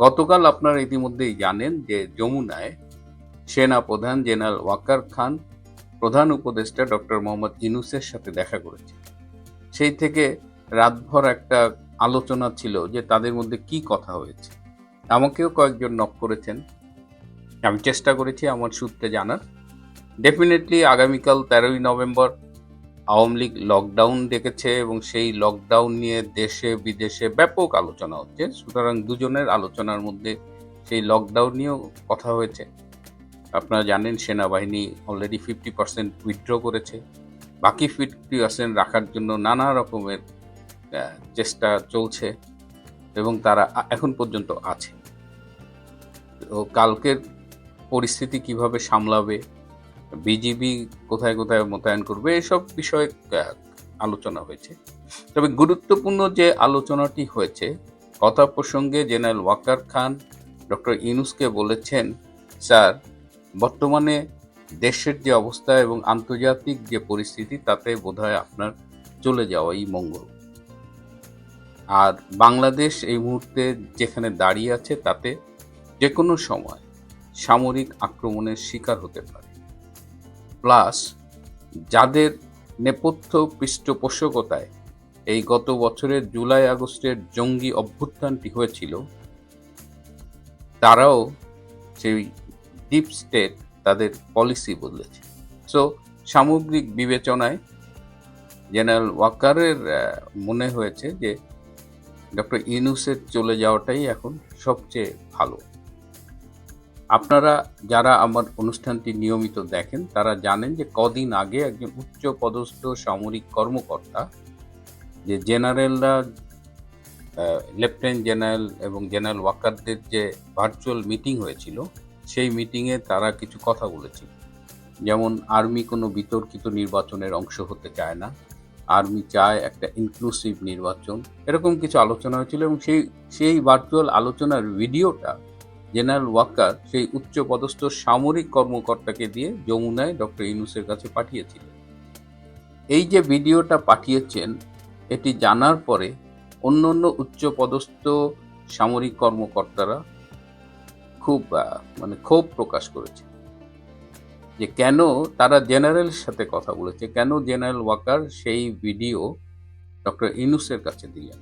গতকাল আপনারা ইতিমধ্যেই জানেন যে যমুনায় সেনা প্রধান জেনারেল ওয়াকার খান, প্রধান উপদেষ্টা ডক্টর মোহাম্মদ ইনুসের সাথে দেখা করেছে সেই থেকে রাতভর একটা আলোচনা ছিল যে তাদের মধ্যে কি কথা হয়েছে। আমাকেও কয়েকজন নক করেছেন। আমি চেষ্টা করেছি আমার সূত্রে জানার। ডেফিনেটলি আগামীকাল তেরোই নভেম্বর আওয়ামী লীগ লকডাউন ডেকেছে এবং সেই লকডাউন নিয়ে দেশে, বিদেশে ব্যাপক আলোচনা হচ্ছে। সুতরাং দুজনের আলোচনার মধ্যে সেই লকডাউন নিয়েও কথা হয়েছে। আপনারা জানেন, সেনাবাহিনী অলরেডি ফিফটি পার্সেন্ট উইথড্র করেছে। বাকি ফিফটি পার্সেন্ট রাখার জন্য নানা রকমের চেষ্টা চলছে এবং তারা এখন পর্যন্ত আছে। তো কালকের পরিস্থিতি কীভাবে সামলাবে বিজিবি কোথায় কোথায় মোতায়েন করবে, এসব বিষয়ে আলোচনা হয়েছে। তবে গুরুত্বপূর্ণ যে আলোচনাটি হয়েছে, কথা প্রসঙ্গে জেনারেল ওয়াকার খান, ডক্টর ইনুসকে বলেছেন, স্যার, বর্তমানে দেশের যে অবস্থা এবং আন্তর্জাতিক যে পরিস্থিতি, তাতে বোধহয় আপনার চলে যাওয়াই মঙ্গল। আর বাংলাদেশ এই মুহূর্তে যেখানে দাঁড়িয়ে আছে, তাতে যে কোনো সময় সামরিক আক্রমণের শিকার হতে পারে। প্লাস যাদের নেপথ্য পৃষ্ঠপোষকতায় এই গত বছরের জুলাই আগস্টের জঙ্গি অভ্যুত্থানটি হয়েছিল, তারাও সেই ডিপ স্টেট তাদের পলিসি বদলেছে। সো সামগ্রিক বিবেচনায় জেনারেল ওয়াকারের মনে হয়েছে যে ডক্টর ইনুসের চলে যাওয়াটাই এখন সবচেয়ে ভালো। আপনারা যারা আমার অনুষ্ঠানটি নিয়মিত দেখেন, তারা জানেন যে কদিন আগে একজন উচ্চ পদস্থ সামরিক কর্মকর্তা, যে জেনারেলরা লেফটেন্যান্ট জেনারেল এবং জেনারেল ওয়াকারদের যে ভার্চুয়াল মিটিং হয়েছিল, সেই মিটিংয়ে তারা কিছু কথা বলেছিল। যেমন, আর্মি কোনো বিতর্কিত নির্বাচনের অংশ হতে চায় না, আর্মি চায় একটা ইনক্লুসিভ নির্বাচন, এরকম কিছু আলোচনা হয়েছিল এবং সেই সেই ভার্চুয়াল আলোচনার ভিডিওটা জেনারেল ওয়াকার সেই উচ্চপদস্থ সামরিক কর্মকর্তাকে দিয়ে যমুনায় ডক্টর ইনুসের কাছে পাঠিয়েছিলেন। এই যে ভিডিওটা পাঠিয়েছেন, এটি জানার পরে অন্য অন্য উচ্চপদস্থ সামরিক কর্মকর্তারা খুব মানে ক্ষোভ প্রকাশ করেছে। যে কেন তারা জেনারেলের সাথে কথা বলেছে, কেন জেনারেল ওয়াকার সেই ভিডিও ডক্টর ইনুসের কাছে দিলেন?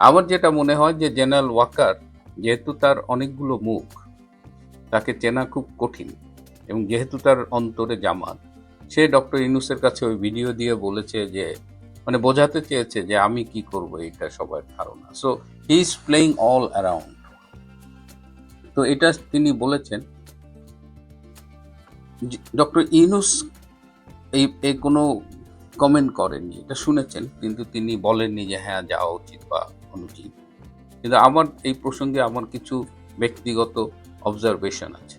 আমার যেটা মনে হয় যে জেনারেল ওয়াকার যেহেতু তার অনেকগুলো মুখ, তাকে চেনা খুব কঠিন এবং যেহেতু তার অন্তরে জামাত সে ডক্টর ইনুসের কাছে ওই ভিডিও দিয়ে বলেছে যে মানে বোঝাতে চেয়েছে যে আমি কি করব এটা সবার ধারণা। So he is playing all around তো এটা তিনি বলেছেন ডক্টর ইনুস এই এই কোনো কমেন্ট করেননি। এটা শুনেছেন, কিন্তু তিনি বলেননি যে হ্যাঁ যাওয়া উচিত বা অনুচিত। কিন্তু আমার এই প্রসঙ্গে আমার কিছু ব্যক্তিগত অবজারভেশন আছে।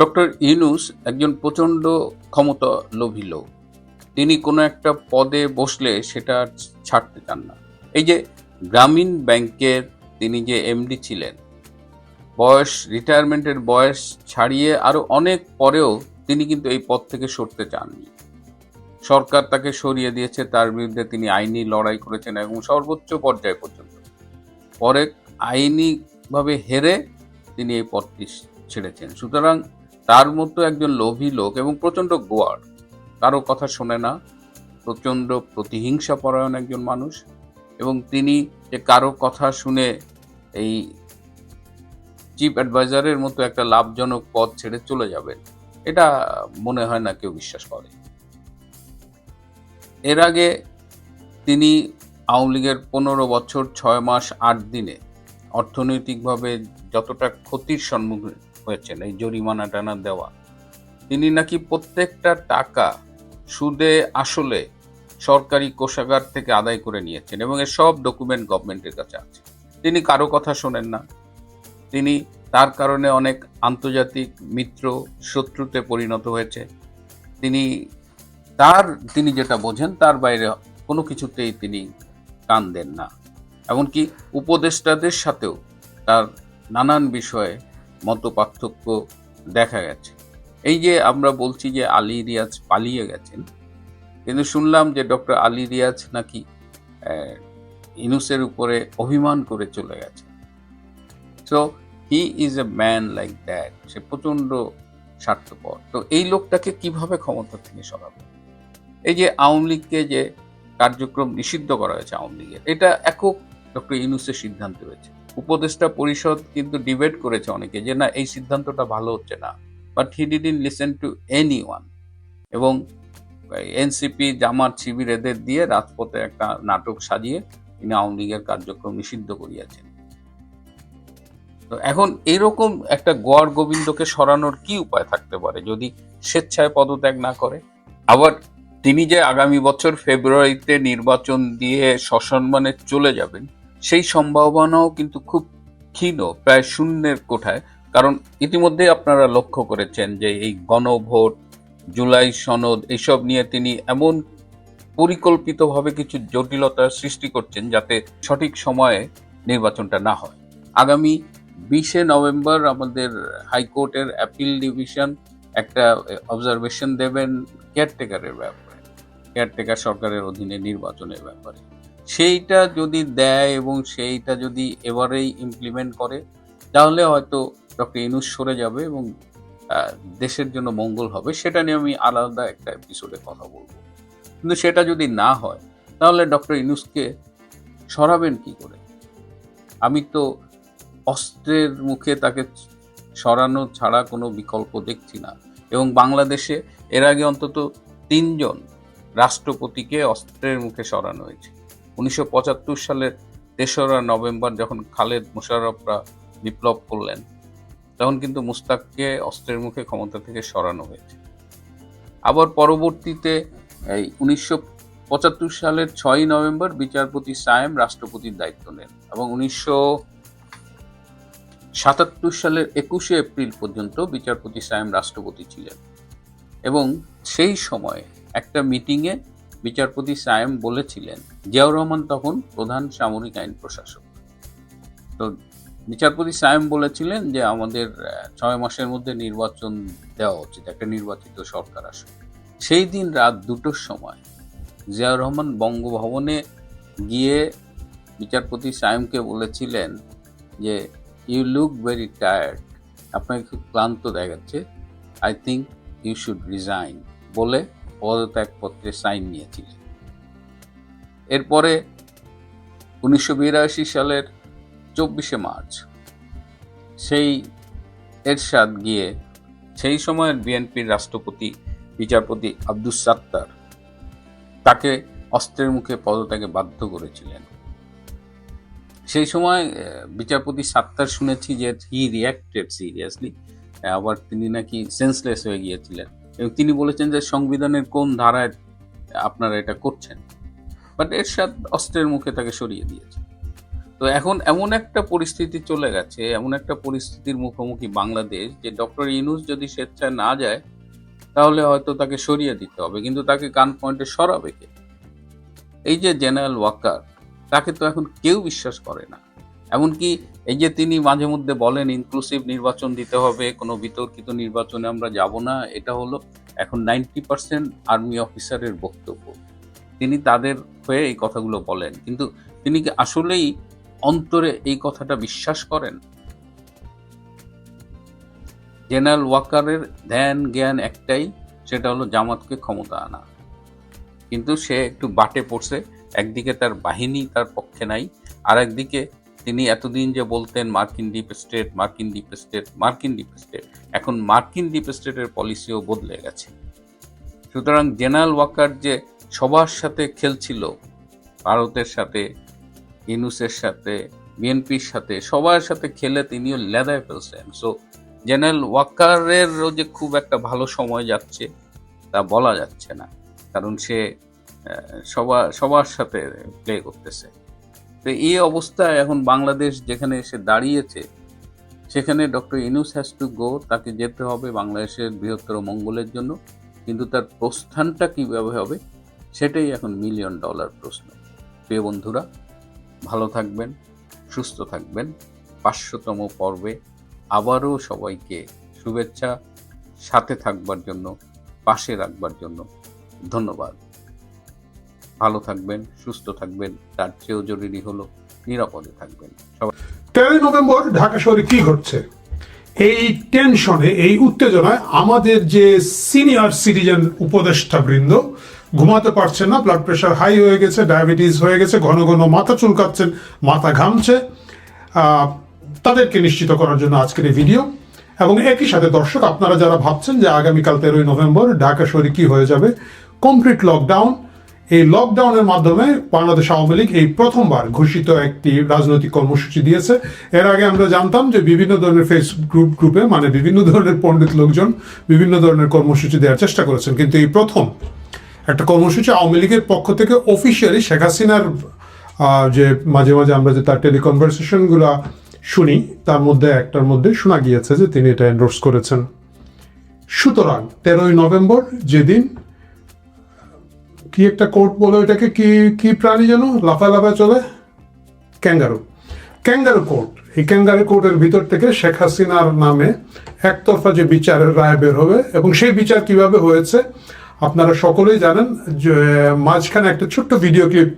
ডক্টর ইনুস একজন প্রচণ্ড ক্ষমতা লোভী লোক। তিনি কোনো একটা পদে বসলে সেটা ছাড়তে চান না। এই যে গ্রামীণ ব্যাংকের তিনি যে এমডি ছিলেন, বয়স, রিটায়ারমেন্টের বয়স ছাড়িয়ে আরও অনেক পরেও তিনি কিন্তু এই পদ থেকে সরতে চাননি। সরকার তাকে সরিয়ে দিয়েছে, তার বিরুদ্ধে তিনি আইনি লড়াই করেছেন এবং সর্বোচ্চ পর্যায় পর্যন্ত। পরে আইনিভাবে হেরে তিনি এই পদটি ছেড়েছেন। সুতরাং তার মতো একজন লোভী লোক এবং প্রচণ্ড গোয়ার, কারও কথা শোনে না, প্রচণ্ড প্রতিহিংসা পরায়ণ একজন মানুষ এবং তিনি যে কারও কথা শুনে এই চিফ অ্যাডভাইজারের মতো একটা লাভজনক পদ ছেড়ে চলে যাবেন, এটা মনে হয় না কেউ বিশ্বাস করে। এর আগে তিনি আওয়ামী লীগের পনেরো বছর, ছয় মাস, আট দিনে অর্থনৈতিকভাবে যতটা ক্ষতির সম্মুখীন হয়েছেন এই জরিমানা টানা দেওয়া, তিনি নাকি প্রত্যেকটা টাকা সুদে আসলে সরকারি কোষাগার থেকে আদায় করে নিয়েছেন এবং এর সব ডকুমেন্ট গভর্নমেন্টের কাছে আছে। তিনি কারও কথা শোনেন না। তিনি তার কারণে অনেক আন্তর্জাতিক মিত্র শত্রুতে পরিণত হয়েছে। তিনি তার, তিনি যেটা বোঝেন তার বাইরে কোনো কিছুতেই তিনি কান দেন না। এমনকি উপদেষ্টাদের সাথেও তার নানান বিষয়ে মত পার্থক্য দেখা গেছে। এই যে আমরা বলছি যে আলী রিয়াজ পালিয়ে গেছেন, কিন্তু শুনলাম যে ডক্টর আলী রিয়াজ নাকি ইনুসের উপরে অভিমান করে চলে গেছে so he is a man like that সে প্রচণ্ড স্বার্থপর। তো এই লোকটাকে কীভাবে ক্ষমতা থেকে সরাবে এই যে আওয়ামী লীগকে যে কার্যক্রম নিষিদ্ধ করা হয়েছে আওয়ামী লীগের। এটা একক ডক্টর ইউনুসের সিদ্ধান্ত হয়েছে। উপদেষ্টা পরিষদ কিন্তু ডিবেট করেছে অনেকে যে, না, এই সিদ্ধান্তটা ভালো হচ্ছে না। But he didn't listen to anyone এবং এনসিপি জামাত, শিবির এদের দিয়ে রাজপথে একটা নাটক সাজিয়ে তিনি আওয়ামী লীগের কার্যক্রম নিষিদ্ধ করিয়াছেন। তো এখন এরকম একটা গোয়ার গোবিন্দকে সরানোর কি উপায় থাকতে পারে যদি স্বেচ্ছায় পদত্যাগ না করে? আবার তিনি যে আগামী বছর ফেব্রুয়ারিতে নির্বাচন দিয়ে সসম্মানে চলে যাবেন, সেই সম্ভাবনাও কিন্তু খুব ক্ষীণ, প্রায় শূন্যের কোঠায়। কারণ ইতিমধ্যে আপনারা লক্ষ্য করেছেন যে এই গণভোট, জুলাই সনদ এইসব নিয়ে তিনি এমন পরিকল্পিতভাবে কিছু জটিলতার সৃষ্টি করছেন যাতে সঠিক সময়ে নির্বাচনটা না হয়। আগামী বিশে নভেম্বর আমাদের হাইকোর্টের অ্যাপিল ডিভিশন একটা অবজারভেশন দেবেন কেয়ারটেকারের ব্যাপারে। কেয়ারটেকার সরকারের অধীনে নির্বাচনের ব্যাপারে। সেইটা যদি দেয় এবং সেইটা যদি এবারেই ইমপ্লিমেন্ট করে, তাহলে হয়তো ডক্টর ইনুস সরে যাবে এবং দেশের জন্য মঙ্গল হবে, সেটা নিয়ে আমি আলাদা একটা এপিসোডে কথা বলব। কিন্তু সেটা যদি না হয়, তাহলে ডক্টর ইনুসকে সরাবেন কি করে? আমি তো অস্ত্রের মুখে তাকে সরানো ছাড়া কোনো বিকল্প দেখছি না। এবং বাংলাদেশে এর আগে অন্তত তিনজন রাষ্ট্রপতিকে অস্ত্রের মুখে সরানো হয়েছে। উনিশশো পঁচাত্তর সালের তেসরা নভেম্বর যখন খালেদ মোশাররফরা বিপ্লব করলেন, তখন কিন্তু মুস্তাককে অস্ত্রের মুখে ক্ষমতা থেকে সরানো হয়েছে। আবার পরবর্তীতে এই উনিশশো পঁচাত্তর সালের ছয়ই নভেম্বর বিচারপতি সায়েম রাষ্ট্রপতির দায়িত্ব নেন এবং উনিশশো সাতাত্তর সালের একুশে এপ্রিল পর্যন্ত বিচারপতি সায়েম রাষ্ট্রপতি ছিলেন। এবং সেই সময়ে একটা মিটিংয়ে বিচারপতি সায়েম বলেছিলেন, জিয়াউর রহমান তখন প্রধান সামরিক আইন প্রশাসক। তো বিচারপতি সায়েম বলেছিলেন যে আমাদের ছয় মাসের মধ্যে নির্বাচন দেওয়া উচিত, একটা নির্বাচিত সরকার আসুক। সেই দিন রাত দুটোর সময় জিয়াউর রহমান বঙ্গভবনে গিয়ে বিচারপতি সায়েমকে বলেছিলেন যে ইউ লুক ভেরি টায়ার্ড আপনাকে খুব ক্লান্ত দেখাচ্ছে I think you should resign বলে পদত্যাগপত্রে সাইন নিয়েছিলেন। এরপরে উনিশশো বিরাশি সালের চব্বিশে মার্চ সেই এরশাদ গিয়ে সেই সময়ের বিএনপির রাষ্ট্রপতি, বিচারপতি আব্দুস সাত্তার তাকে অস্ত্রের মুখে পদত্যাগে বাধ্য করেছিলেন। সেই সময় বিচারপতি সাত্তার শুনেছি যে হি রিয়াক্টেড সিরিয়াসলি আবার তিনি নাকি সেন্সলেস হয়ে গিয়েছিলেন। এবং তিনি বলেছেন যে সংবিধানের কোন ধারায় আপনারা এটা করছেন। বাট এরশাদ অস্ত্রের মুখে তাকে সরিয়ে দিয়েছে। তো এখন এমন একটা পরিস্থিতি চলে গেছে, এমন একটা পরিস্থিতির মুখোমুখি বাংলাদেশ যে ডক্টর ইনুস যদি স্বেচ্ছায় না যায়, তাহলে হয়তো তাকে সরিয়ে দিতে হবে। কিন্তু তাকে গান পয়েন্টে সরাবে কে? এই যে জেনারেল ওয়াকার তাকে তো এখন কেউ বিশ্বাস করে না। এমনকি এই যে তিনি মাঝে মধ্যে বলেন ইনক্লুসিভ নির্বাচন দিতে হবে, কোনো বিতর্কিত নির্বাচনে আমরা যাব না, এটা হলো এখন নাইনটি পার্সেন্ট আর্মি অফিসারের বক্তব্য। তিনি তাদের হয়ে এই কথাগুলো বলেন। কিন্তু তিনি কি আসলেই অন্তরে এই কথাটা বিশ্বাস করেন? জেনারেল ওয়াকারের ধ্যান, জ্ঞান একটাই, সেটা হলো জামাতকে ক্ষমতা আনা। কিন্তু সে একটু বাটে পড়ছে, একদিকে তার বাহিনী তার পক্ষে নাই আর একদিকে তিনি এতদিন যে বলতেন মার্কিন ডিপ স্টেট, মার্কিন ডিপ স্টেট, মার্কিন ডিপ স্টেট, এখন মার্কিন ডিপ স্টেটের পলিসিও বদলে গেছে। সুতরাং জেনারেল ওয়াকার যে সবার সাথে খেলছিল, ভারতের সাথে, ইনুসের সাথে, বিএনপির সাথে, সবার সাথে খেলে তিনিও লেদায় ফেলছেন। সো জেনারেল ওয়াকারেরও যে খুব একটা ভালো সময় যাচ্ছে, তা বলা যাচ্ছে না। কারণ সে সবার সবার সাথে প্লে করতেছে। তো এই অবস্থায় এখন বাংলাদেশ যেখানে এসে দাঁড়িয়েছে, সেখানে doctor Yunus has to go, তাকে যেতে হবে বাংলাদেশের বৃহত্তর মঙ্গলের জন্য। কিন্তু তার প্রস্থানটা কীভাবে হবে, সেটাই এখন মিলিয়ন ডলার প্রশ্ন। প্রিয় বন্ধুরা, ভালো থাকবেন, সুস্থ থাকবেন। পাঁচশোতম পর্বে আবারও সবাইকে শুভেচ্ছা, সাথে থাকবার জন্য, পাশে রাখবার জন্য ধন্যবাদ। থাকবেন, সুস্থ থাকবেন, তার চেয়েও জরুরি হলো নিরাপদে থাকবেন। তেরোই নভেম্বর ঢাকা শহরে কি ঘটছে? এই টেনশনে, এই উত্তেজনায় আমাদের যে সিনিয়র সিটিজেন উপদেষ্টা বৃন্দ, ঘুমাতে পারছেন না ব্লাড প্রেশার হাই হয়ে গেছে ডায়াবেটিস হয়ে গেছে, ঘন ঘন মাথা চুলকাচ্ছেন, মাথা ঘামছে। তাদেরকে নিশ্চিত করার জন্য আজকের এই ভিডিও এবং একই সাথে দর্শক, আপনারা যারা ভাবছেন যে আগামীকাল তেরোই নভেম্বর ঢাকা শহরে কি হয়ে যাবে কমপ্লিট লকডাউন এই লকডাউনের মাধ্যমে বাংলাদেশ আওয়ামী লীগ এই প্রথমবার ঘোষিত একটি রাজনৈতিক কর্মসূচি দিয়েছে। এর আগে আমরা জানতাম যে বিভিন্ন ধরনের ফেসবুক গ্রুপ গ্রুপে মানে বিভিন্ন ধরনের পণ্ডিত লোকজন বিভিন্ন ধরনের কর্মসূচি দেওয়ার চেষ্টা করেছেন। কিন্তু এই প্রথম একটা কর্মসূচি আওয়ামী লীগের পক্ষ থেকে অফিসিয়ালি শেখ হাসিনার যে মাঝে মাঝে আমরা যে তার টেলিকনভারসেশনগুলো শুনি, তার মধ্যে একটার মধ্যে শোনা গিয়েছে যে তিনি এটা এন্ডোর্স করেছেন। সুতরাং তেরোই নভেম্বর যেদিন কি একটা কোর্ট বলে এটাকে কি কি প্রাণী যেন? লাফা লাফা চলে? ক্যাঙ্গারু। ক্যাঙ্গারু কোর্ট এই ক্যাঙ্গারু কোর্টের ভিতর থেকে শেখ হাসিনার নামে একতরফা যে বিচারের রায় বের হবে এবং সেই বিচার কীভাবে হয়েছে, আপনারা সকলেই জানেন যে, মাঝখানে একটা ছোট্ট ভিডিও ক্লিপ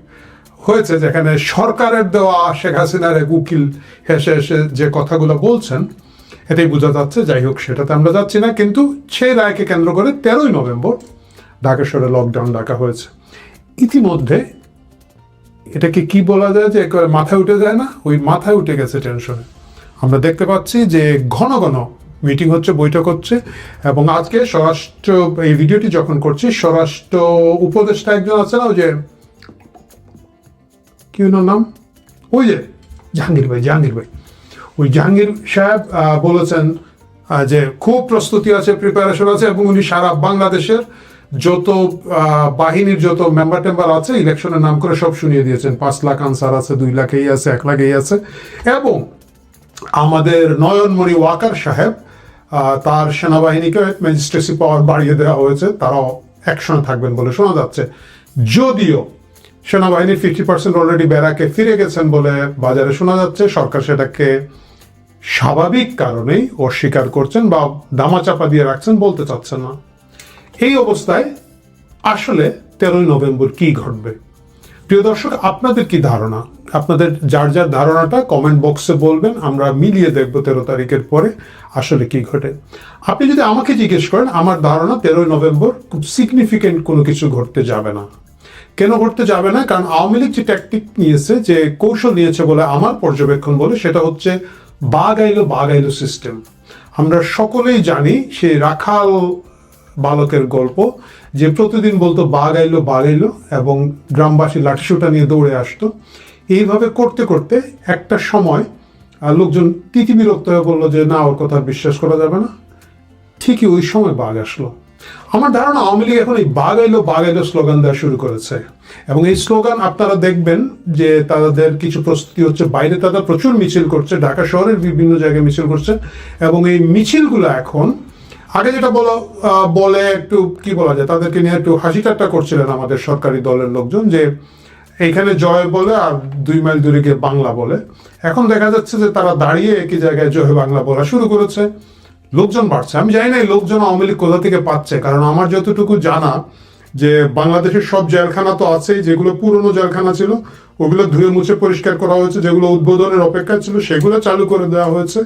হয়েছে যেখানে সরকারের দেওয়া শেখ হাসিনার এক উকিল হেসে হেসে যে কথাগুলো বলছেন এটাই বোঝা যাচ্ছে, যাই হোক, সেটাতে আমরা যাচ্ছি না। কিন্তু সেই রায়কে কেন্দ্র করে তেরোই নভেম্বর ঢাকা শহরে লকডাউন ডাকা হয়েছে। ইতিমধ্যে এটাকে কি বলা যায় যে একেবারে মাথায় উঠে যায় না? ওই মাথায় উঠে গেছে টেনশনে আমরা দেখতে পাচ্ছি যে ঘন ঘন মিটিং হচ্ছে, বৈঠক হচ্ছে এবং আজকে স্বরাষ্ট্র, এই ভিডিওটি যখন করছি, স্বরাষ্ট্র উপদেষ্টা একজন আছে না ওই যে কি নাম? ওই যে জাহাঙ্গীর ভাই জাহাঙ্গীর ভাই। ওই জাহাঙ্গীর সাহেব বলেছেন যে খুব প্রস্তুতি আছে প্রিপারেশন আছে এবং উনি সারা বাংলাদেশের যত বাহিনীর যত মেম্বার টেম্বার আছে ইলেকশনের নাম করে সব শুনিয়ে দিয়েছেন। পাঁচ লাখ আনসার আছে, দুই লাখ এই আছে, এক লাখ এই আছে। এবং আমাদের নয়নমণি ওয়াকার সাহেব তার সেনাবাহিনীকে ম্যাজিস্ট্রেসি পাওয়ার বাড়িয়ে দেওয়া হয়েছে। তারাও একসঙ্গে থাকবেন বলে শোনা যাচ্ছে। যদিও সেনাবাহিনীর ফিফটি পার্সেন্ট অলরেডি ব্যারাকে ফিরে গেছেন বলে বাজারে শোনা যাচ্ছে। সরকার সেটাকে স্বাভাবিক কারণেই অস্বীকার করছেন বা দামাচাপা দিয়ে রাখছেন বলতে চাচ্ছেন না। এই অবস্থায় আসলে তেরোই নভেম্বর কি ঘটবে? প্রিয় দর্শক, আপনাদের কি ধারণা? আপনাদের যার যার ধারণাটা কমেন্ট বক্সে বলবেন, আমরা মিলিয়ে দেখব তেরো তারিখের পরে আসলে কি ঘটে। আপনি যদি আমাকে জিজ্ঞেস করেন, আমার ধারণা তেরোই নভেম্বর খুব সিগনিফিকেন্ট কোনো কিছু ঘটতে যাবে না। কেন ঘটতে যাবে না? কারণ আওয়ামী লীগ যে ট্যাকটিক নিয়েছে, যে কৌশল নিয়েছে বলে আমার পর্যবেক্ষণ বলে, সেটা হচ্ছে বাঘ আইলো বাঘ আইলো সিস্টেম আমরা সকলেই জানি, সেই রাখাল বালকের গল্প, যে প্রতিদিন বলতো, বাঘ আইলো বাঘ আইলো এবং গ্রামবাসী লাঠিসোটা নিয়ে দৌড়ে আসতো। এইভাবে করতে করতে একটা সময় লোকজন তিতি বিরক্ত হয়ে বলল যে, না, ওর কথা বিশ্বাস করা যাবে না। ঠিকই ওই সময় বাঘ আসলো। আমার ধারণা আওয়ামী লীগ এখন এই বাঘ এলো বাঘ এলো স্লোগান দেওয়া শুরু করেছে। এবং এই স্লোগান আপনারা দেখবেন যে, তাদের কিছু প্রস্তুতি হচ্ছে, বাইরে তারা প্রচুর মিছিল করছে, ঢাকা শহরের বিভিন্ন জায়গায় মিছিল করছে এবং এই মিছিলগুলো এখন আগে যেটা বলা বলে একটু কি বলা যায়, তাদেরকে নিয়ে একটু হাসি ঠাট্টা করছিলেন আমাদের সরকারি দলের লোকজন যে এইখানে জয় বলে আর দুই মাইল দূরে গিয়ে বাংলা বলে। এখন দেখা যাচ্ছে যে তারা দাঁড়িয়ে একই জায়গায় জয় বাংলা বলা শুরু করেছে। লোকজন বাড়ছে। আমি জানি না এই লোকজন আওয়ামী লীগ কোথা থেকে পাচ্ছে, কারণ আমার যতটুকু জানা যে বাংলাদেশের সব জেলখানা তো আছেই, যেগুলো পুরনো জেলখানা ছিল, ওগুলো ধুয়ে মুছে পরিষ্কার করা হয়েছে, যেগুলো উদ্বোধনের অপেক্ষা ছিল, সেগুলো চালু করে দেওয়া হয়েছে।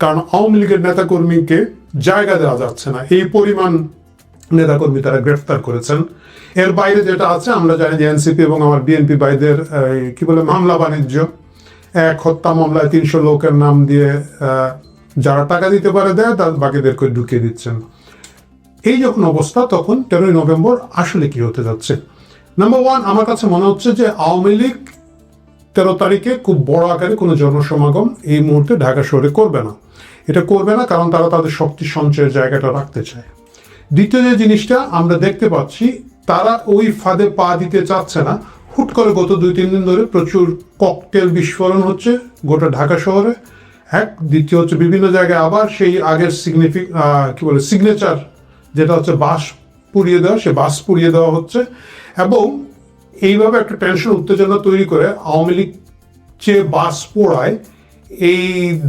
কারণ আওয়ামী লীগের নেতাকর্মীকে জায়গা দেওয়া যাচ্ছে না। এই পরিমাণ নেতাকর্মী তারা গ্রেফতার করেছেন। এর বাইরে যেটা আছে, আমরা জানি যে এনসিপি এবং আমার বিএনপি ভাইদের কি বলে, মামলা বাণিজ্য। এক হত্যা মামলায় তিনশো লোকের নাম দিয়ে যারা টাকা দিতে পারে দেয়, তার বাকিদেরকে ঢুকিয়ে দিচ্ছেন। এই যখন অবস্থা, তখন তেরোই নভেম্বর আসলে কি হতে যাচ্ছে? নাম্বার ওয়ান আমার কাছে মনে হচ্ছে যে আওয়ামী লীগ তেরো তারিখে খুব বড় আকারে কোনো জনসমাগম এই মুহূর্তে ঢাকা শহরে করবে না। এটা করবে না, কারণ তারা তাদের শক্তি সঞ্চয়ের জায়গাটা রাখতে চায়। দ্বিতীয় যে জিনিসটা আমরা দেখতে পাচ্ছি, তারা ওই ফাঁদে পা দিতে চাচ্ছে না। হুট করে গত দুই, তিন দিন ধরে প্রচুর ককটেল বিস্ফোরণ হচ্ছে গোটা ঢাকা শহরে। এক, দ্বিতীয় হচ্ছে বিভিন্ন জায়গায় আবার সেই আগের সিগনিফিক কি বলে সিগনেচার যেটা হচ্ছে বাস পুড়িয়ে দেওয়া, সে বাস পুড়িয়ে দেওয়া হচ্ছে। এবং এইভাবে একটা টেনশন উত্তেজনা তৈরি করে আওয়ামী লীগ যে বাস পোড়ায় এই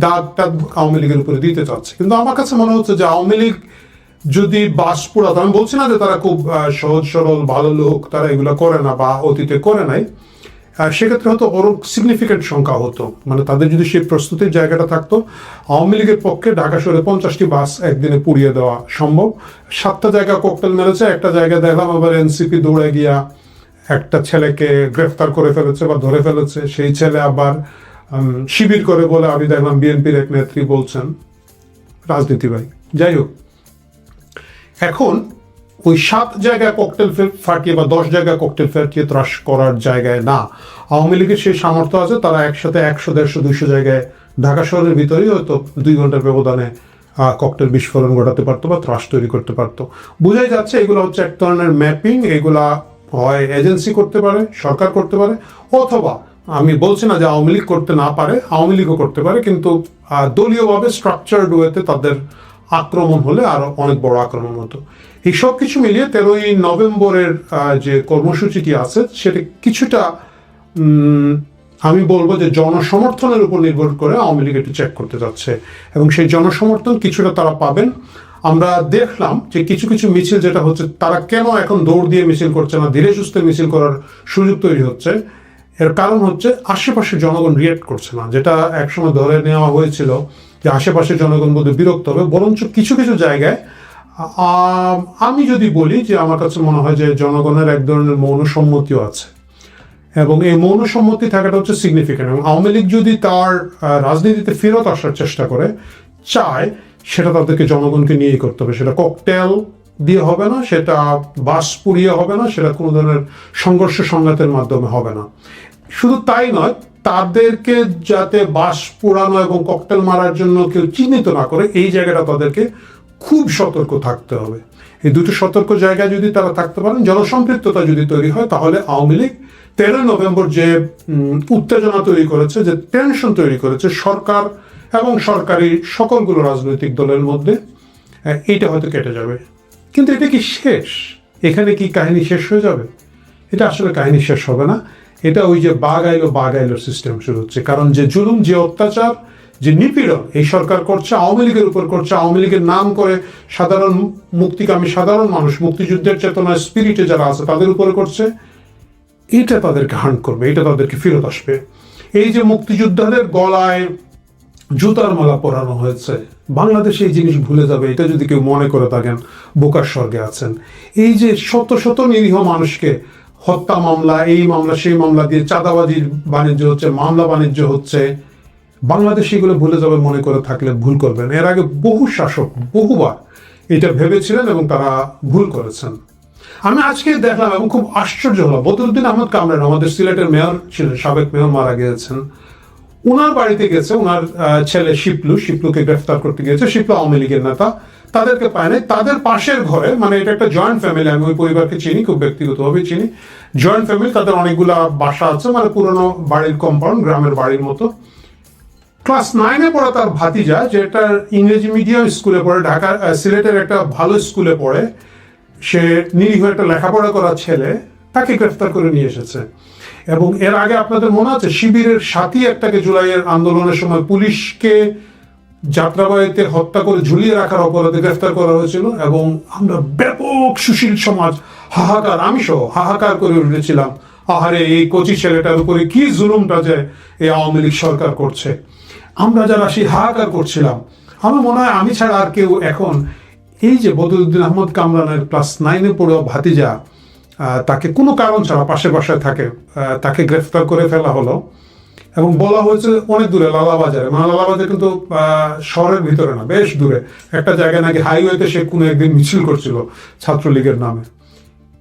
দাগটা আওয়ামী লীগের উপরে দিতে চাচ্ছে। কিন্তু আমার কাছে মনে হচ্ছে যে আওয়ামী লীগ যদি বাস পোড়াতো আমি বলছি না যে তারা খুব সহজ সরল, ভালো লোক, তারা এগুলো করে না বা অতীতে করে নাই সেক্ষেত্রে হয়তো ওরকম সিগনিফিকেন্ট সংখ্যা হতো। মানে তাদের যদি সেই প্রস্তুতির জায়গাটা থাকতো, আওয়ামী লীগের পক্ষে ঢাকা শহরে পঞ্চাশটি বাস একদিনে পুড়িয়ে দেওয়া সম্ভব। সাতটা জায়গা কোকটেল মেরেছে, একটা জায়গায় দেখলাম আবার এনসিপি দৌড়ে গিয়া একটা ছেলেকে গ্রেফতার করে ফেলেছে বা ধরে ফেলেছে, সেই ছেলে আবার শিবির করে বলে আমি দেখলাম বিএনপির এক নেত্রী বলছেন, রাজনীতি ভাই। যাই হোক, এখন ওই সাত জায়গায় ককটেল ফাটিয়ে বা দশ জায়গায় ককটেল ফাটিয়ে ত্রাস করার জায়গায় না, আওয়ামী লীগের সেই সামর্থ্য আছে, তারা একসাথে একশো, দেড়শো, দুইশো জায়গায় ঢাকা শহরের ভিতরেই হয়তো দুই ঘণ্টার ব্যবধানে ককটেল বিস্ফোরণ ঘটাতে পারতো বা ত্রাস তৈরি করতে পারতো। বোঝাই যাচ্ছে এগুলো হচ্ছে এক ধরনের ম্যাপিং এগুলা হয় এজেন্সি করতে পারে, সরকার করতে পারে, অথবা আমি বলছি না যে আওয়ামী লীগ করতে না পারে, আওয়ামী লীগও করতে পারে, কিন্তু দলীয়ভাবে স্ট্রাকচার্ড ওয়েতে তাদের আক্রমণ হলে আরও অনেক বড় আক্রমণ হতো। এই সব কিছু মিলিয়ে তেরোই নভেম্বরের যে কর্মসূচিটি আছে, সেটা কিছুটা আমি বলব যে জনসমর্থনের উপর নির্ভর করে আওয়ামী লীগ একটু চেক করতে যাচ্ছে। এবং সেই জনসমর্থন কিছুটা তারা পাবেন। আমরা দেখলাম যে কিছু কিছু মিছিল যেটা হচ্ছে, তারা কেন এখন দৌড় দিয়ে মিছিল করছে না, ধীরে সুস্থে মিছিল করার সুযোগ তৈরি হচ্ছে এর কারণ হচ্ছে আশেপাশে জনগণ রিয়েক্ট করছে না। যেটা একসময় ধরে নেওয়া হয়েছিল যে আশেপাশে জনগণ বোধহয় বিরক্ত হবে, বরঞ্চ কিছু কিছু জায়গায় আমি যদি বলি যে আমার কাছে মনে হয় যে জনগণের এক ধরনের মৌন সম্মতিও আছে। এবং এই মৌন সম্মতি থাকাটা হচ্ছে সিগনিফিকেন্ট এবং আওয়ামী লীগ যদি তার রাজনীতিতে ফেরত আসার চেষ্টা করে, চায়, সেটা তাদেরকে জনগণকে নিয়েই করতে হবে। সেটা ককটেল দিয়ে হবে না, সেটা বাস পুড়িয়ে হবে না, সেটা কোনো ধরনের সংঘর্ষ সংঘাতের মাধ্যমে হবে না। শুধু তাই নয়, তাদেরকে যাতে বাস পোড়ানো এবং ককটেল মারার জন্য কেউ চিহ্নিত না করে, এই জায়গাটা তাদেরকে খুব সতর্ক থাকতে হবে। এই দুটো সতর্ক জায়গায় যদি তারা থাকতে পারেন, জনসম্পৃক্ততা যদি তৈরি হয়, তাহলে আওয়ামী লীগ তেরোই নভেম্বর যে উত্তেজনা তৈরি করেছে, যে টেনশন তৈরি করেছে, সরকার এবং সরকারি সকলগুলো রাজনৈতিক দলের মধ্যে এইটা হয়তো কেটে যাবে। কিন্তু এটা কি শেষ? এখানে কি কাহিনী শেষ হয়ে যাবে? এটা আসলে কাহিনী শেষ হবে না। এটা ওই যে বাঘ আইলো বাঘ আইলো সিস্টেম শুরু হচ্ছে। কারণ যে জুলুম, যে অত্যাচার, যে নিপীড়ন, এই সরকার করছে, আওয়ামী লীগের উপর করছে, আওয়ামী লীগের নাম করে সাধারণ মুক্তিকামী, সাধারণ মানুষ, মুক্তিযুদ্ধের চেতনায় স্পিরিটে যারা আছে, তাদের উপরে করছে। এটা তাদেরকে হান্ট করবে, এটা তাদেরকে ফেরত আসবে। এই যে মুক্তিযোদ্ধাদের গলায় জুতার মালা পরানো হয়েছে। বাংলাদেশে এই জিনিস ভুলে যাবে, এটা যদি কেউ মনে করে থাকেন, বোকার স্বর্গে আছেন। এই যে শত শত নিরীহ মানুষকে হত্যা মামলা, এই মামলা, সেই মামলা দিয়ে চাঁদাবাজির বাণিজ্য হচ্ছে, মামলা বাণিজ্য হচ্ছে, বাংলাদেশ এগুলো ভুলে যাবে মনে করে থাকলে ভুল করবেন। এর আগে বহু শাসক বহুবার এটা ভেবেছিলেন এবং তারা ভুল করেছেন। আমি আজকে দেখলাম এবং খুব আশ্চর্য হলাম। বদরুদ্দিন আহমদ কামরান, আমাদের সিলেটের মেয়র ছিলেন, সাবেক মেয়র মারা গিয়েছেন। ওনার বাড়িতে গেছে আহ, ছেলে শিপলু শিপলুকে গ্রেফতার করতে গিয়েছে শিপলু আওয়ামী লীগের নেতা। তাদেরকে পায় নাই। তাদের পাশের ঘরে মানে এটা একটা জয়েন্ট ফ্যামিলি আমি ওই পরিবারকে চিনি খুব ব্যক্তিগতভাবে চিনি। জয়েন্ট ফ্যামিলি তাদের অনেকগুলা বাসা আছে মানে পুরনো বাড়ির কম্পাউন্ড গ্রামের বাড়ির মতো। ক্লাস নাইনে পড়া তার ভাতিজা যেটা ইংরেজি মিডিয়াম স্কুলে পড়ে ঢাকার সিলেটের একটা ভালো স্কুলে পড়ে। সে নিরীহ একটা লেখাপড়া করা ছেলে তাকে গ্রেফতার করে নিয়ে এসেছে। এবং এর আগে আপনাদের মনে আছে, শিবিরের সাথী একটাকে জুলাইয়ের আন্দোলনের সময় পুলিশকে যাত্রাবাড়িতে হত্যা করে ঝুলিয়ে রাখার অপরাধে গ্রেফতার করা হয়েছিল এবং আমরা ব্যাপক সুশীল সমাজ, হাহাকার আমি সহ হাহাকার করে উঠেছিলাম। আহারে, এই কচি ছেলেটার উপরে কি জুলুমটা যে এই আওয়ামী লীগ সরকার করছে? আমরা যারা সেই হাহাকার করছিলাম, আমার মনে হয় আমি ছাড়া আর কেউ এখন এই যে বদরুদ্দিন আহমদ কামরানের ক্লাস নাইনে পড়ে ভাতিজা তাকে কোনো কারণ ছাড়া পাশে বাসায় থাকে তাকে গ্রেফতার করে ফেলা হলো। এবং বলা হয়েছে অনেক দূরে, লালাবাজারে। মানে লালাবাজার কিন্তু শহরের ভিতরে না, বেশ দূরে। একটা জায়গায় নাকি হাইওয়েতে সে কোনো একদিন মিছিল করছিল ছাত্রলীগের নামে।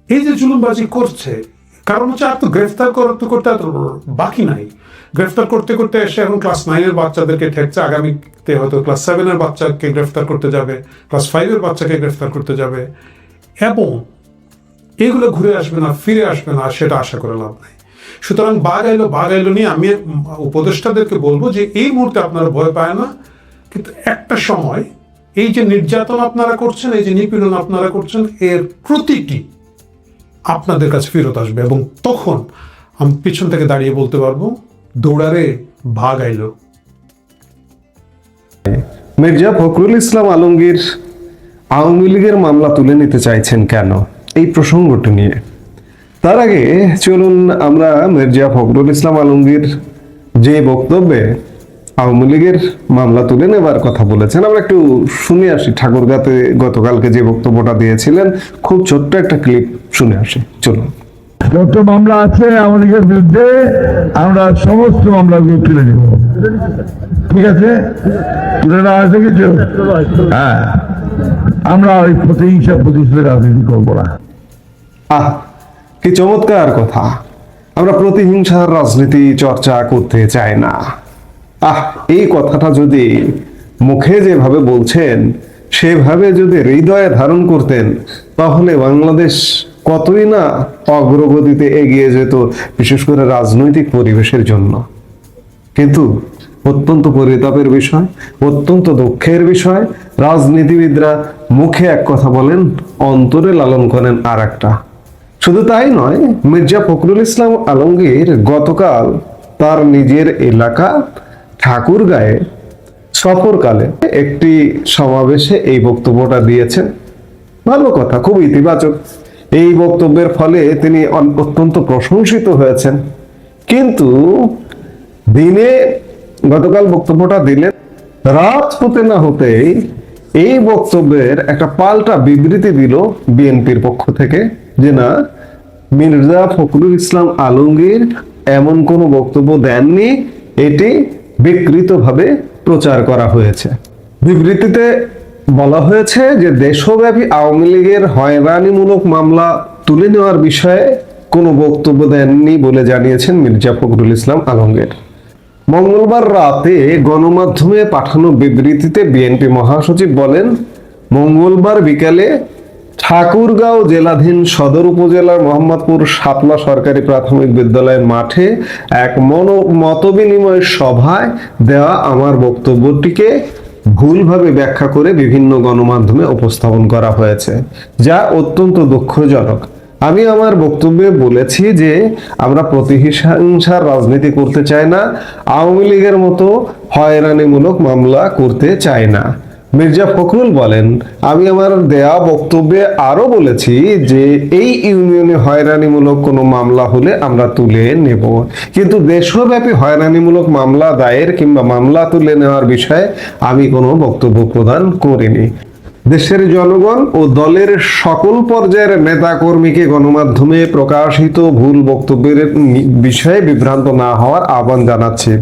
এই যে জুলুমবাজি করছে, কারণ হচ্ছে আর তো গ্রেফতার করতে করতে আর বাকি নাই। গ্রেফতার করতে করতে এসে এখন ক্লাস নাইনের বাচ্চাদেরকে ঠেকছে, আগামীতে হয়তো ক্লাস সেভেনের বাচ্চাকে গ্রেফতার করতে যাবে ক্লাস ফাইভের বাচ্চাকে গ্রেফতার করতে যাবে। এবং এগুলো ঘুরে আসবে না, ফিরে আসবে না সেটা আশা করে লাভ নাই। সুতরাং বাঘ এলো বাঘ এলো নিয়ে আমি উপদেষ্টাদেরকে বলব যে এই মুহূর্তে আপনারা ভয় পায় না, কিন্তু একটা সময় এই যে নির্যাতন আপনারা করছেন, এই যে নিপীড়ন আপনারা করছেন, এর প্রতিটি আপনাদের কাছে ফেরত আসবে এবং তখন আমি পিছন থেকে দাঁড়িয়ে বলতে পারব, দৌড়ারে ভাগ আইলো। মির্জা ফখরুল ইসলাম আলমগীর আওয়ামী লীগের মামলা তুলে নিতে চাইছেন কেন? এই প্রসঙ্গটি নিয়ে। তার আগে চলুন আমরা মির্জা ফখরুল ইসলাম আলমগীর যে বক্তব্যে আওয়ামী লীগের মামলা তুলে নেবার কথা বলেছেন, আমরা একটু শুনে আসি। ঠাকুরগাতে গতকালকে যে বক্তব্যটা দিয়েছিলেন, খুব ছোট্ট একটা ক্লিপ শুনে আসি। চলুন। যত মামলা আছে আমাদের বিরুদ্ধে, আমরা সমস্ত মামলাগুলো তুলে নেব। ঠিক আছে? তুলে আছে কিছু? হ্যাঁ। আমরা ওই প্রতিহিংসা প্রতিশোধের রাজনীতি করব না। আহ, কি চমৎকার কথা। আমরা প্রতিহিংসার রাজনীতি চর্চা করতে চাই না। আহ, এই কথাটা যদি মুখে যেভাবে বলছেন, সেভাবে যদি হৃদয়ে ধারণ করতেন, তাহলে বাংলাদেশ কতই না অগ্রগতিতে এগিয়ে যেত, বিশেষ করে রাজনৈতিক পরিবেশের জন্য। কিন্তু অত্যন্ত পরিতাপের বিষয়, অত্যন্ত দুঃখের বিষয়। রাজনীতিবিদরা মুখে এক কথা বলেন, অন্তরে লালন করেন আর একটা শুধু তাই নয়, মির্জা ফখরুল ইসলাম আলমগীর গতকাল তার নিজের এলাকা ঠাকুরগাঁয়ে সফরকালে একটি সমাবেশে এই বক্তব্যটা দিয়েছেন। ভালো কথা, খুব ইতিবাচক। এই বক্তব্যের ফলে তিনি অত্যন্ত প্রশংসিত হয়েছেন। কিন্তু দিনে গতকাল বক্তব্যটা দিলেন রাত হতে না হতেই এই বক্তব্যের একটা পাল্টা বিবৃতি দিল বিএনপির পক্ষ থেকে যে না, মির্জা ফখরুল ইসলাম আলমগীর এমন কোনো বক্তব্য দেননি, এটি বিকৃতভাবে প্রচার করা হয়েছে। বিবৃতিতে বলা হয়েছে যে দেশব্যাপী আওয়ামী লীগের হয়রানিমূলক মামলা তুলে নেওয়ার বিষয়ে কোনো বক্তব্য দেননি বলে জানিয়েছেন মির্জা ফখরুল ইসলাম আলমগীর। মঙ্গলবার রাতে গণমাধ্যমে পাঠানো বিবৃতিতে বিএনপি মহাসচিব বলেন, মঙ্গলবার বিকালে ঠাকুরগাঁও জেলাধীন সদর উপজেলার মোহাম্মদপুর সাতলা সরকারি প্রাথমিক বিদ্যালয়ের মাঠে এক মন, মতবিনিময় সভায় দেওয়া আমার বক্তব্যটিকে ভুলভাবে ব্যাখ্যা করে বিভিন্ন গণমাধ্যমে উপস্থাপন করা হয়েছে, যা অত্যন্ত দুঃখজনক। আমি আমার বক্তব্যে বলেছি যে আমরা প্রতিহিংসার রাজনীতি করতে চাই না, আওয়ামী লীগের মতো হয়রানিমূলক মামলা করতে চাই না। মির্জা ফখরুল বলেন, আমি আমার দেয়া বক্তব্যে আরও বলেছি যে এই ইউনিয়নে হয়রানিমূলক কোনো মামলা হলে আমরা তুলে নেব। কিন্তু দেশব্যাপী হয়রানিমূলক মামলা দায়ের কিংবা মামলা তুলে নেওয়ার বিষয়ে আমি কোনো বক্তব্য প্রদান করিনি। দেশের জনগণ ও দলের সকল পর্যায়ের নেতা কর্মীকে গণমাধ্যমে প্রকাশিত ভুল বক্তব্যের বিষয়ে বিভ্রান্ত না হওয়ার আহ্বান জানাচ্ছে।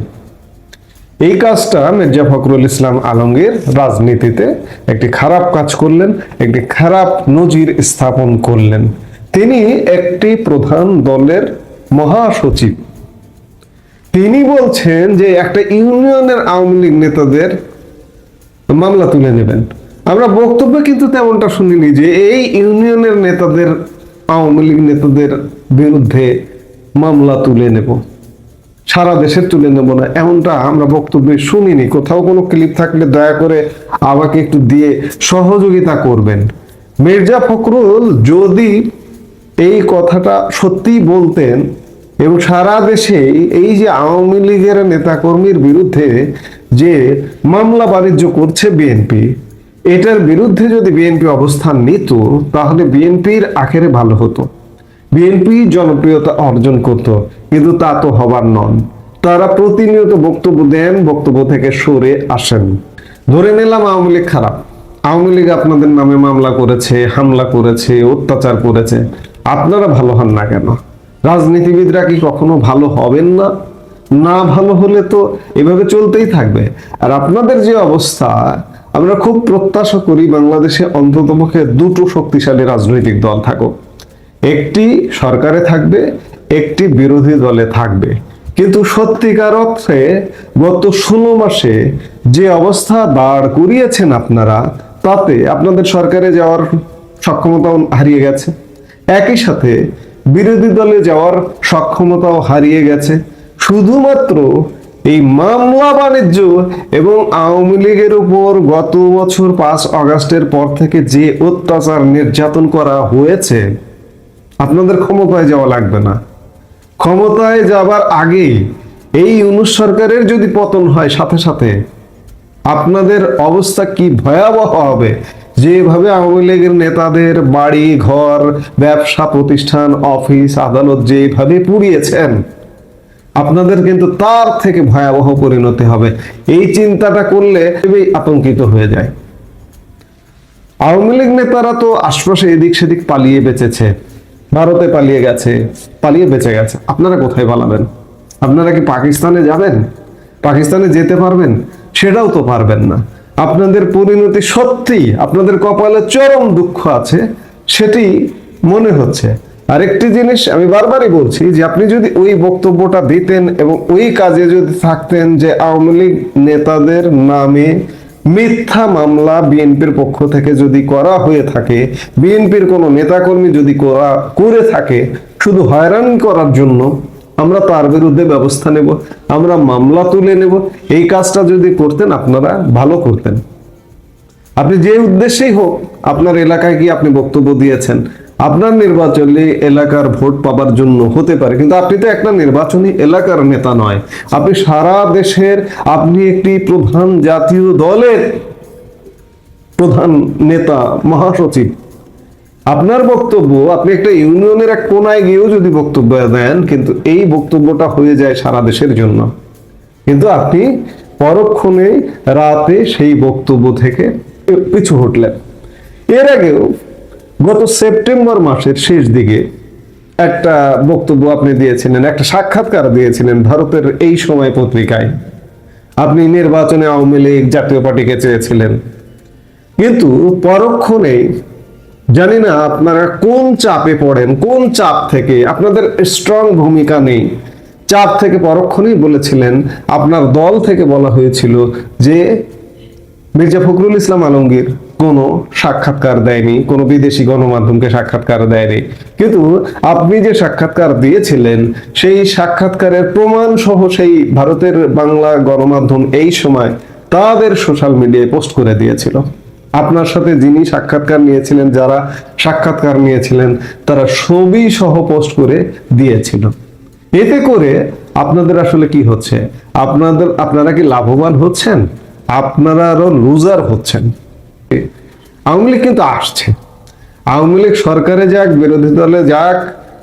এই কাজটা মির্জা ফখরুল ইসলাম আলমগীর রাজনীতিতে একটি খারাপ কাজ করলেন, একটি খারাপ নজির স্থাপন করলেন। তিনি একটি প্রধান দলের মহাসচিব। তিনি বলছেন যে একটা ইউনিয়নের আওয়ামী লীগ নেতাদের মামলা তুলে নেবেন। আমরা বক্তব্যে কিন্তু তেমনটা শুনিনি যে এই ইউনিয়নের নেতাদের, আওয়ামী লীগ নেতাদের বিরুদ্ধে মামলা তুলে নেব। সারা দেশে তুলে নেব না, এমনটা আমরা বক্তব্যে শুনিনি। কোথাও কোনো ক্লিপ থাকলে দয়া করে আমাকে একটু দিয়ে সহযোগিতা করবেন। মির্জা ফখরুল যদি এই কথাটা সত্যি বলতেন এবং সারা দেশে এই যে আওয়ামী লীগের নেতাকর্মীর বিরুদ্ধে যে মামলা বাণিজ্য করছে বিএনপি এটার বিরুদ্ধে যদি বিএনপি অবস্থান নিত, তাহলে বিএনপির আখেরে ভালো হতো। বিএনপি জনপ্রিয়তা অর্জন করত, কিন্তু তা তো হবার নন। তারা প্রতিনিয়ত বক্তব্য দেন, বক্তব্য থেকে সরে আসেন। ধরে নিলাম আওয়ামী লীগ খারাপ। আওয়ামী লীগ আপনাদের নামে মামলা করেছে, হামলা করেছে, অত্যাচার করেছে। আপনারা ভালো হন না কেন? রাজনীতিবিদরা কি কখনো ভালো হবেন না? না ভালো হলে তো এভাবে চলতেই থাকবে। আর আপনাদের যে অবস্থা আমরা খুব প্রত্যাশা করি বাংলাদেশে অন্ততপক্ষে দুটো শক্তিশালী রাজনৈতিক দল থাকুক। একটি সরকারে থাকবে, একটি বিরোধী দলে থাকবে। কিন্তু সত্যিকার অর্থে গত ষোলো মাসে যে অবস্থা দাঁড় করিয়েছেন আপনারা, তাতে আপনাদের সরকারে যাওয়ার সক্ষমতাও হারিয়ে গেছে। একই সাথে বিরোধী দলে যাওয়ার সক্ষমতাও হারিয়ে গেছে। শুধুমাত্র এই মামলা বাণিজ্য এবং আওয়ামী লীগের উপর গত বছর পাঁচ আগস্টের পর থেকে যে অত্যাচার নির্যাতন করা হয়েছে, আপনাদের ক্ষমতায় যাওয়া লাগবে না। ক্ষমতায় যাবার আগেই এই ইউনুস সরকারের যদি পতন হয় সাথে সাথে, আপনাদের অবস্থা কি ভয়াবহ হবে? যেভাবে আওয়ামী লীগের নেতাদের বাড়ি, ঘর, ব্যবসা, প্রতিষ্ঠান, অফিস, আদালত যেভাবে পুড়িয়েছেন আপনাদের কিন্তু তার থেকে ভয়াবহ পরিণতি হবে। এই চিন্তাটা করলে আতঙ্কিত হয়ে যায়। আওয়ামী লীগ নেতারা তো আশপাশে এদিক সেদিক পালিয়ে বেঁচেছে, ভারতে পালিয়ে গেছে, পালিয়ে বেঁচে গেছে। আপনারা কোথায় পালাবেন? আপনারা কি পাকিস্তানে যাবেন? পাকিস্তানে যেতে পারবেন? সেটাও তো পারবেন না। আপনাদের পরিণতি সত্যি আপনাদের কপালে চরম দুঃখ আছে, সেটি মনে হচ্ছে। আরেকটি জিনিস আমি বারবারই বলছি যে আপনি যদি ওই বক্তব্যটা দিতেন এবং ওই কাজে যদি থাকতেন যে আওয়ামী লীগ নেতাদের নামে মিথ্যা মামলা বিএনপির পক্ষ থেকে যদি করা হয়ে থাকে, বিএনপির কোনো নেতাকর্মী যদি করা, করে থাকে, শুধু হয়রানি করার জন্য আমরা তার বিরুদ্ধে ব্যবস্থা নেব, আমরা মামলা তুলে নেব, এই কাজটা যদি করতেন আপনারা ভালো করতেন। আপনি যে উদ্দেশ্যেই হোক, আপনার এলাকায় গিয়ে আপনি বক্তব্য দিয়েছেন আপনার নির্বাচনী এলাকার ভোট পাবার জন্য হতে পারে, কিন্তু আপনি তো একটা নির্বাচনী এলাকার নেতা নয়। আপনি সারা দেশের, আপনি একটি প্রধান জাতীয় দলের প্রধান নেতা, মহাসচিব। আপনার বক্তব্য, আপনি একটা ইউনিয়নের এক কোনায় গিয়েও যদি বক্তব্য দেন, কিন্তু এই বক্তব্যটা হয়ে যায় সারা দেশের জন্য। কিন্তু আপনি পরক্ষণে রাতে সেই বক্তব্য থেকে পিছু হটলেন। এর আগেও গত সেপ্টেম্বর মাসের শেষ দিকে একটা বক্তব্য আপনি দিয়েছিলেন, একটা সাক্ষাৎকার দিয়েছিলেন ভারতের এই সময় পত্রিকায়। আপনি নির্বাচনে আওয়ামী লীগ জাতীয় পার্টিকে চেয়েছিলেন। কিন্তু পরক্ষণে জানি না আপনারা কোন চাপে পড়েন, কোন চাপ থেকে, আপনাদের স্ট্রং ভূমিকা নেই। চাপ থেকে পরক্ষণেই বলেছিলেন, আপনার দল থেকে বলা হয়েছিল যে মির্জা ফখরুল ইসলাম আলমগীর কোনো সাক্ষাৎকার দেয়নি, কোনো বিদেশি গণমাধ্যমকে সাক্ষাৎকার দেয়নি। কিন্তু আপনি যে সাক্ষাৎকার দিয়েছিলেন, সেই সাক্ষাৎকারের প্রমাণ সহ সেই ভারতের বাংলা গণমাধ্যম এই সময় তাদের সোশ্যাল মিডিয়ায় পোস্ট করে দিয়েছিল। আপনার সাথে যিনি সাক্ষাৎকার নিয়েছিলেন, যারা সাক্ষাৎকার নিয়েছিলেন, তারা ছবি সহ পোস্ট করে দিয়েছিল। এতে করে আপনাদের আসলে কি হচ্ছে? আপনাদের, আপনারা কি লাভবান হচ্ছেন? আপনারা আরও লুজার হচ্ছেন। আওয়ামী লীগ কিন্তু আসছে। আওয়ামী লীগ সরকারে যাক, বিরোধী দলে যাক,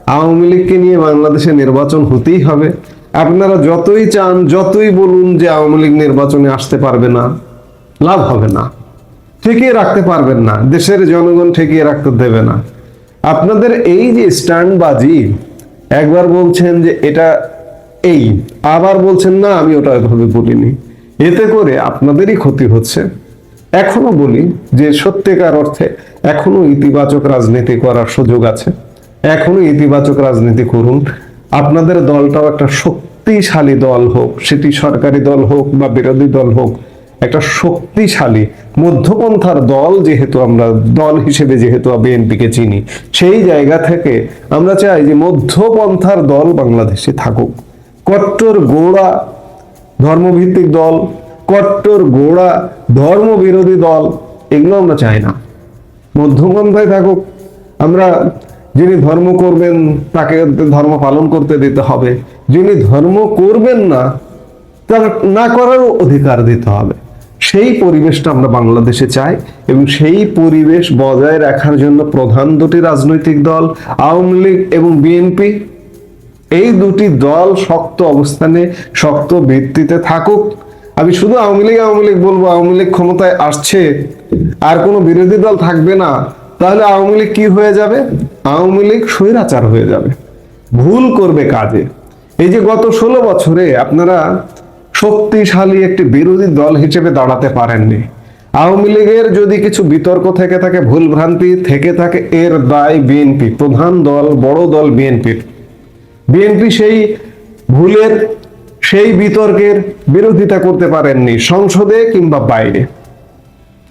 আওয়ামী লীগকে নিয়ে বাংলাদেশে নির্বাচন হতেই হবে। আপনারা যতই চান, যতই বলুন যে আওয়ামী লীগ নির্বাচনে আসতে পারবে না, লাভ হবে না। ঠেকিয়ে রাখতে পারবেন না। দেশের জনগণ ঠেকিয়ে রাখতে দেবে না। আপনাদের এই যে স্ট্যান্ডবাজি একবার বলছেন যে এটা এই, আবার বলছেন, না, আমি ওটা এভাবে বলিনি। এতে করে আপনাদেরই ক্ষতি হচ্ছে। এখনও বলি যে সত্যিকার অর্থে এখনও ইতিবাচক রাজনীতি করার সুযোগ আছে। এখনও ইতিবাচক রাজনীতি করুন। আপনাদের দলটাও একটা শক্তিশালী দল হোক, সেটি সরকারি দল হোক বা বিরোধী দল হোক, একটা শক্তিশালী মধ্যপন্থার দল যেহেতু আমরা, দল হিসেবে যেহেতু বিএনপিকে চিনি, সেই জায়গা থেকে আমরা চাই যে মধ্যপন্থার দল বাংলাদেশে থাকুক। কট্টর গোড়া ধর্মভিত্তিক দল কট্টর গোড়া ধর্ম বিরোধী দল, এগুলো আমরা চাই না। মধ্যপন্থায় থাকুক, আমরা যিনি ধর্ম করবেন, তাকে ধর্ম পালন করতে দিতে হবে। যিনি ধর্ম করবেন না, তার না করারও অধিকার দিতে হবে। সেই পরিবেশটা আমরা বাংলাদেশে চাই এবং সেই পরিবেশ বজায় রাখার জন্য প্রধান দুটি রাজনৈতিক দল, আওয়ামী লীগ এবং বিএনপি, এই দুটি দল শক্ত অবস্থানে, শক্ত ভিত্তিতে থাকুক। আমি শুধু আওয়ামী লীগ আওয়ামী লীগ বলব, আওয়ামী লীগ ক্ষমতায় আসছে, আর কোনো বিরোধী দল থাকবে না, তাহলে আওয়ামী লীগ কি হয়ে যাবে? আওয়ামী লীগ স্বৈরাচার হয়ে যাবে। ভুল করবে কাজে। এই যে গত ষোলো বছরে আপনারা শক্তিশালী একটি বিরোধী দল হিসেবে দাঁড়াতে পারেননি। আওয়ামী লীগের যদি কিছু বিতর্ক থেকে থাকে ভুল ভ্রান্তি থেকে থাকে, এর দায় বিএনপি, প্রধান দল, বড় দল বিএনপির। বিএনপি সেই ভুলের সেই বিতর্কের বিরোধিতা করতে পারেননি সংসদে কিংবা বাইরে।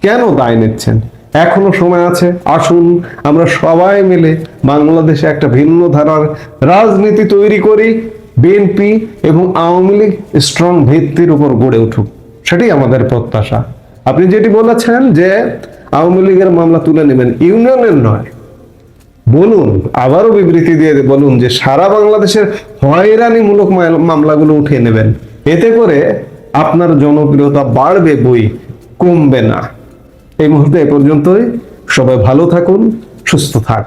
কেন দায় নিচ্ছেন? এখনও সময় আছে। আসুন, আমরা সবাই মিলে বাংলাদেশে একটা ভিন্ন ধারার রাজনীতি তৈরি করি, বিএনপি এবং আওয়ামী লীগ স্ট্রং ভিত্তির উপর গড়ে উঠুক। সেটাই আমাদের প্রত্যাশা। আপনি যেটি বলেছেন যে আওয়ামী লীগের মামলা তুলে নেবেন, ইউনিয়নের নয় বলুন, আবারও বিবৃতি দিয়ে বলুন যে সারা বাংলাদেশের হয়রানিমূলক মাল- মামলাগুলো উঠিয়ে নেবেন। এতে করে আপনার জনপ্রিয়তা বাড়বে, বই কমবে না। এই মুহূর্তে এ পর্যন্তই। সবাই ভালো থাকুন, সুস্থ থাকুন।